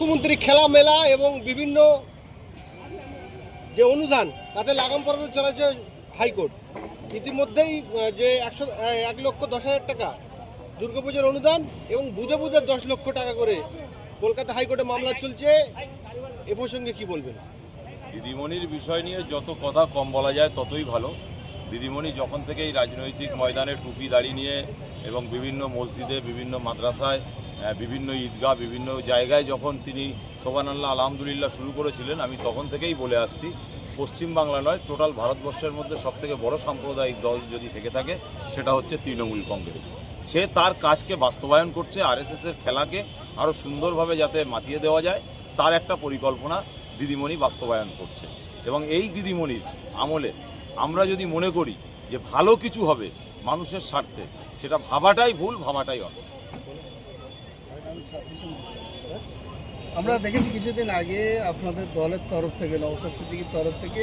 মুখ্যমন্ত্রী খেলা মেলা এবং বিভিন্ন যে অনুদান, তাতে লাগাম পড়াতে চলেছে হাইকোর্ট। ইতিমধ্যেই যে একশো এক লক্ষ দশ হাজার টাকা দুর্গাপুজোর অনুদান এবং বুধে বুধে দশ লক্ষ টাকা করে কলকাতা হাইকোর্টে মামলা চলছে, এ প্রসঙ্গে কি বলবেন? দিদিমণির বিষয় নিয়ে যত কথা কম বলা যায় ততই ভালো। দিদিমণি যখন থেকে এই রাজনৈতিক ময়দানে টুপি দাঁড়িয়ে নিয়ে এবং বিভিন্ন মসজিদে, বিভিন্ন মাদ্রাসায় বিভিন্ন ঈদগাহ, বিভিন্ন জায়গায় যখন তিনি সোবানাল্লাহ আলহামদুলিল্লাহ শুরু করেছিলেন, আমি তখন থেকেই বলে আসছি পশ্চিমবাংলা নয়, টোটাল ভারতবর্ষের মধ্যে সবথেকে বড় সাম্প্রদায়িক দল যদি থেকে থাকে, সেটা হচ্ছে তৃণমূল কংগ্রেস। সে তার কাজকে বাস্তবায়ন করছে আরএসএসের খেলাকে আরও সুন্দরভাবে যাতে মাতিয়ে দেওয়া যায়, তার একটা পরিকল্পনা দিদিমণি বাস্তবায়ন করছে। এবং এই দিদিমণির আমলে আমরা যদি মনে করি যে ভালো কিছু হবে মানুষের স্বার্থে, সেটা ভাবাটাই ভুল, ভাবাটাই অন্য আমরা দেখেছি কিছুদিন আগে আপনাদের দলের তরফ থেকে নওসাদ সিদ্দিকির তরফ থেকে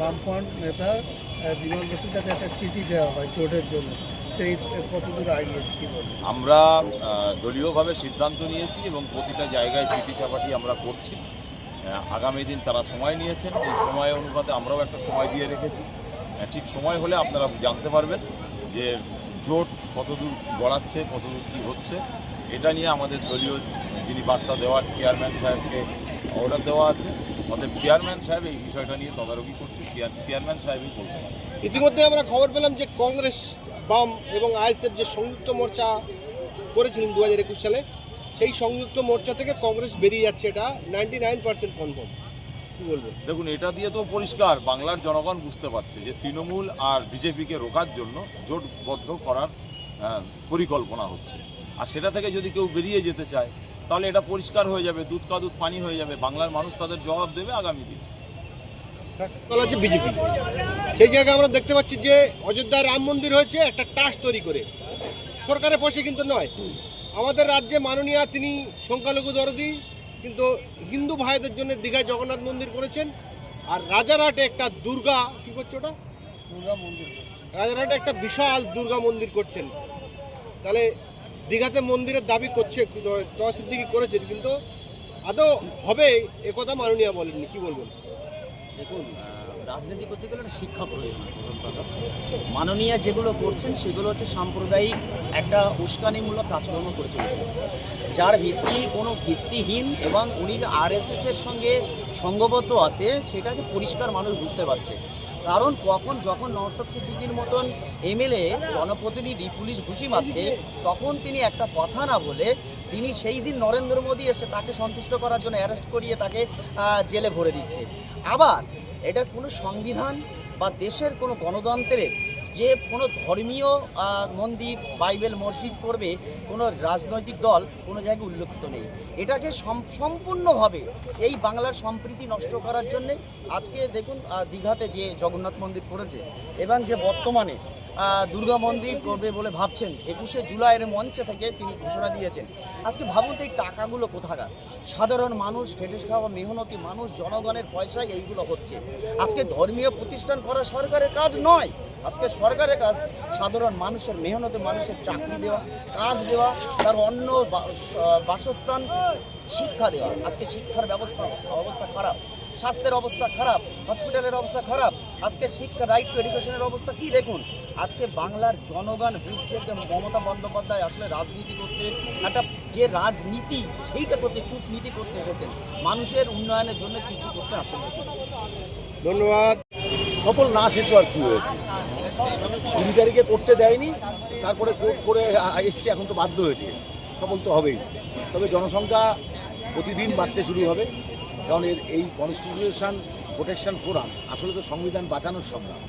বামফ্রন্ট নেতা বিমল বসুর কাছে একটা চিঠি দেওয়া হয় চোটের জন্য। সেই কতদূর আগিয়েছে কি আমরা দলীয়ভাবে সিদ্ধান্ত নিয়েছি এবং প্রতিটা জায়গায় চিঠি চাপাটি আমরা করছি। আগামী দিন তারা সময় নিয়েছেন। এই সময় অনুপাতে আমরাও একটা সময় দিয়ে রেখেছি। ঠিক সময় হলে আপনারা জানতে পারবেন যে জোট কতদূর গড়াচ্ছে, কতদূর কী হচ্ছে। এটা নিয়ে আমাদের দলীয় যিনি বার্তা দেওয়ার চেয়ারম্যান সাহেবকে অর্ডার দেওয়া আছে। অতএব চেয়ারম্যান সাহেব এই বিষয়টা নিয়ে তদারকি করছে। চেয়ার- চেয়ারম্যান সাহেবই বলতে ইতিমধ্যে আমরা খবর পেলাম যে কংগ্রেস বাম এবং আইএসএফ যে সংযুক্ত মোর্চা করেছিলেন দু হাজার একুশ সালে সেই সংযুক্ত মোর্চা থেকে কংগ্রেস বেরিয়ে যাচ্ছে এটা। নাইনটি নাইন পার্সেন্ট কনফার্ম কি বলবেন দেখুন এটা দিয়ে তো পরিষ্কার। বাংলার জনগণ বুঝতে পারছে যে তৃণমূল আর বিজেপিকে রোকার জন্য জোটবদ্ধ করার পরিকল্পনা হচ্ছে। আর সেটা থেকে যদি কেউ বেরিয়ে যেতে চায় তাহলে এটা পরিষ্কার হয়ে যাবে দুধ কা দুধ পানি হয়ে যাবে। বাংলার মানুষ তাদের জবাব দেবে আগামী দিন। হচ্ছে বিজেপি। সেই জায়গায় আমরা দেখতে পাচ্ছি যে অযোধ্যা রাম মন্দির হয়েছে একটা টাস তৈরি করে। সরকারের পয়সা কিন্তু নয়। আমাদের রাজ্যে মাননীয়া তিনি সংখ্যালঘু দরদি কিন্তু হিন্দু ভাইদের জন্য দীঘায় জগন্নাথ মন্দির করেছেন। আর রাজারহাটে একটা দুর্গা কি করছে ওটা? দুর্গা মন্দির রাজারহাটে একটা বিশাল দুর্গা মন্দির করছেন। তাহলে দীঘাতে মন্দিরের দাবি করছে তহসিদ্দিকি করেছেন, কিন্তু আদৌ হবে? একথা মাননীয়া বলেননি, কি বলবেন? দেখুন রাজনীতি করতে গেলে শিক্ষা প্রয়োজন মাননীয় যেগুলো করছেন, সেগুলো হচ্ছে সাম্প্রদায়িক একটা উস্কানিমূলক কাজকর্ম করে চলেছে। যার ভিত্তি কোনো ভিত্তিহীন এবং উনি যে আরএসএস এর সঙ্গে সঙ্গবদ্ধ আছে সেটাকে পরিষ্কার মানুষ বুঝতে পারছে। কারণ কখন যখন নওসাদ সিদ্দিকির মতন এমএলএ, জনপ্রতিনিধি, পুলিশ ঘুষি মারছে, তখন তিনি একটা কথা না বলে তিনি সেই দিন নরেন্দ্র মোদী এসে তাকে সন্তুষ্ট করার জন্য অ্যারেস্ট করিয়ে তাকে জেলে ভরে দিচ্ছে। আবার এটা কোনো সংবিধান বা দেশের কোনো গণতন্ত্রের যে কোনো ধর্মীয় মন্দির, বাইবেল, মসজিদ করবে, কোনো রাজনৈতিক দল কোনো জায়গায় উল্লেখিত নেই। এটাকে সম্পূর্ণভাবে এই বাংলার সম্প্রীতি নষ্ট করার জন্যে আজকে দেখুন দীঘাতে যে জগন্নাথ মন্দির করেছে এবং যে বর্তমানে দুর্গা মন্দির করবে বলে ভাবছেন, একুশে জুলাইয়ের মঞ্চে থেকে তিনি ঘোষণা দিয়েছেন। আজকে ভাবুন এই টাকাগুলো কোথাকার? সাধারণ মানুষ, খেটে খাওয়া মেহনতি মানুষ, জনগণের পয়সায় এইগুলো হচ্ছে। আজকে ধর্মীয় প্রতিষ্ঠান করা সরকারের কাজ নয়। আজকে সরকারের কাজ, সাধারণ মানুষের মেহনতে, মানুষের চাকরি দেওয়া, কাজ দেওয়া, তার অন্য বাসস্থান, শিক্ষা দেওয়া। আজকে শিক্ষার ব্যবস্থা, অবস্থা খারাপ। স্বাস্থ্যের অবস্থা খারাপ, হসপিটালের অবস্থা খারাপ। আজকে শিক্ষা রাইট টু এডুকেশনের অবস্থা কি দেখুন? আজকে বাংলার জনগণ বুঝছে যে মমতা বন্দ্যোপাধ্যায় আসলে রাজনীতি করতে, একটা যে রাজনীতি, সেইটা করতে, কূটনীতি করতে এসেছেন। মানুষের উন্নয়নের জন্য কিছু করতে আসেন। ধন্যবাদ। সফল না শেষ আর কি হয়েছে? কুড়ি তারিখে করতে দেয়নি, তারপরে কোর্ট করে এসছে, এখন তো বাধ্য হয়েছে। সফল তো হবেই। তবে জনসংখ্যা প্রতিদিন বাড়তে শুরু হবে, কারণ এর এই কনস্টিটিউশন প্রোটেকশন ফোরাম আসলে তো সংবিধান বাঁচানোর সংগ্রাম।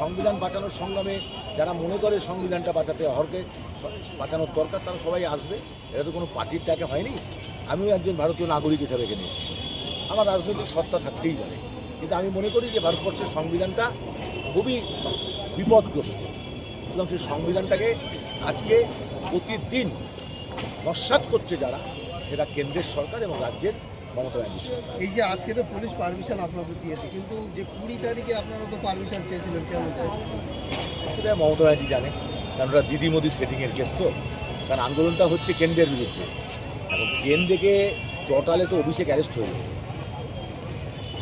সংবিধান বাঁচানোর সংগ্রামে যারা মনে করে সংবিধানটা বাঁচাতে হরকে বাঁচানোর দরকার, তারা সবাই আসবে। এটা তো কোনো পার্টির টাকা হয়নি। আমিও একজন ভারতীয় নাগরিক হিসাবে এখানে এসেছি। আমার রাজনৈতিক সত্তা থাকতেই পারে। কিন্তু আমি মনে করি যে ভারতবর্ষের সংবিধানটা খুবই বিপদগ্রস্ত। সুতরাং সেই সংবিধানটাকে আজকে প্রতিদিন নস্বাত করছে যারা সেটা কেন্দ্রের সরকার এবং রাজ্যের মমতা ব্যানার্জি সরকার। এই যে আজকে তো পুলিশ পারমিশন আপনাদের দিয়েছে কিন্তু যে কুড়ি তারিখে আপনারা তো পারমিশন চেয়েছিলেন কেন সেটা মমতা ব্যানার্জি জানে কারণ ওরা দিদি মোদি সেটিংয়ের কেস তো কারণ আন্দোলনটা হচ্ছে কেন্দ্রের বিরুদ্ধে। এখন কেন্দ্রকে চটালে তো অভিষেক অ্যারেস্ট হয়ে যাবে।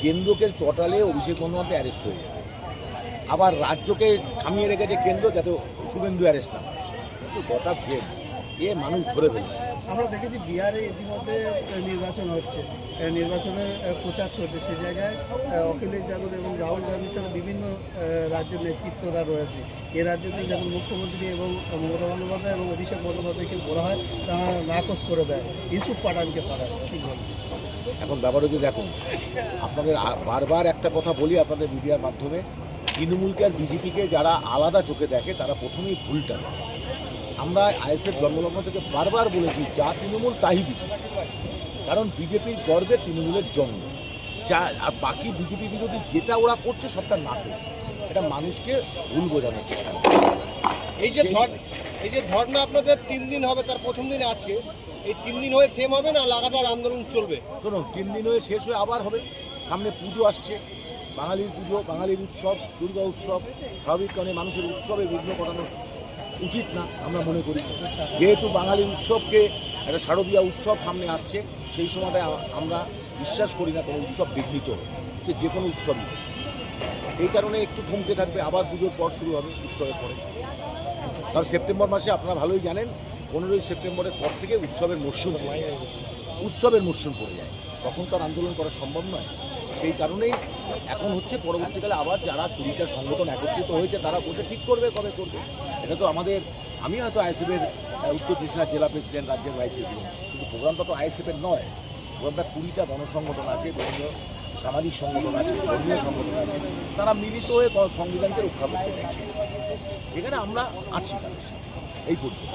কেন্দ্রকে চটালে অভিষেক বন্দ্যোপাধ্যায় অ্যারেস্ট হয়ে যাবে। আবার রাজ্যকে থামিয়ে রেখেছে কেন্দ্র যাতে শুভেন্দু অ্যারেস্ট না কিন্তু গোটা ফ্রেম এ মানুষ ধরে ফেলছে। আমরা দেখেছি বিহারে ইতিমধ্যে নির্বাচন হচ্ছে। নির্বাচনের প্রচার চলছে। সেই জায়গায় অখিলেশ যাদব এবং রাহুল গান্ধীর সাথে বিভিন্ন রাজ্যের নেতৃত্বরা রয়েছে। এ রাজ্যতে যেমন মুখ্যমন্ত্রী এবং মমতা বন্দ্যোপাধ্যায় এবং অভিষেক বন্দ্যোপাধ্যায়কে বলা হয় তারা নাকচ করে দেয়। ইউসুফ পাঠানকে পাঠাচ্ছে। কি বলবেন এখন ব্যাপার হচ্ছে দেখুন আপনাদের বারবার একটা কথা বলি আপনাদের মিডিয়ার মাধ্যমে তৃণমূলকে আর বিজেপিকে যারা আলাদা চোখে দেখে তারা প্রথমেই ভুলটা। আমরা আইএসএফ জন্মলগ্ন থেকে বারবার বলেছি যা তৃণমূল তাই বিজেপি। কারণ বিজেপির গর্বে তৃণমূলের জন্ম। যা আর বাকি বিজেপি বিরোধী যেটা ওরা করছে সবটা নাটক এটা মানুষকে ভুল বোঝানোর চেষ্টা এই যে ধর এই যে ধর্না আপনাদের তিন দিন হবে তার প্রথম দিন আজকে। এই তিন দিন হয়ে থেম হবে না? লাগাতার আন্দোলন চলবে। শুনুন তিন দিন হয়ে শেষ হয়ে আবার হবে। সামনে পুজো আসছে। বাঙালির পুজো, বাঙালির উৎসব, দুর্গা উৎসব, স্বাভাবিক কারণে মানুষের উৎসবে বিঘ্ন ঘটানো উচিত না, আমরা মনে করি। যেহেতু বাঙালির উৎসবকে একটা শারদীয়া উৎসব সামনে আসছে, সেই সময়টায় আমরা বিশ্বাস করি না কোনো উৎসব বিঘ্নিত যে যে কোনো উৎসবই এই কারণে একটু থমকে থাকবে, আবার পুজোর পর শুরু হবে উৎসবের পরে। কারণ সেপ্টেম্বর মাসে আপনারা ভালোই জানেন, পনেরোই সেপ্টেম্বরের পর থেকে উৎসবের মরশুম উৎসবের মরশুম পড়ে যায়। তখন তো আন্দোলন করা সম্ভব নয়। সেই কারণেই এখন হচ্ছে পরবর্তীকালে আবার যারা কুড়িটা সংগঠন একত্রিত হয়েছে, তারা বসে ঠিক করবে কবে করবে? এটা তো আমাদের, আমি হয়তো আইএসএফের উত্তর ত্রিপুরা জেলা প্রেসিডেন্ট রাজ্যের ভাইস প্রেসিডেন্ট কিন্তু প্রোগ্রামটা তো আইএসএফের নয়। প্রোগ্রামটা কুড়িটা গণসংগঠন আছে, বিভিন্ন সামাজিক সংগঠন আছে, ধর্মীয় সংগঠন আছে, তারা মিলিত হয়ে সংবিধানকে রক্ষা করতে চাইছে। যেখানে আমরা আছি। এই পর্যন্ত।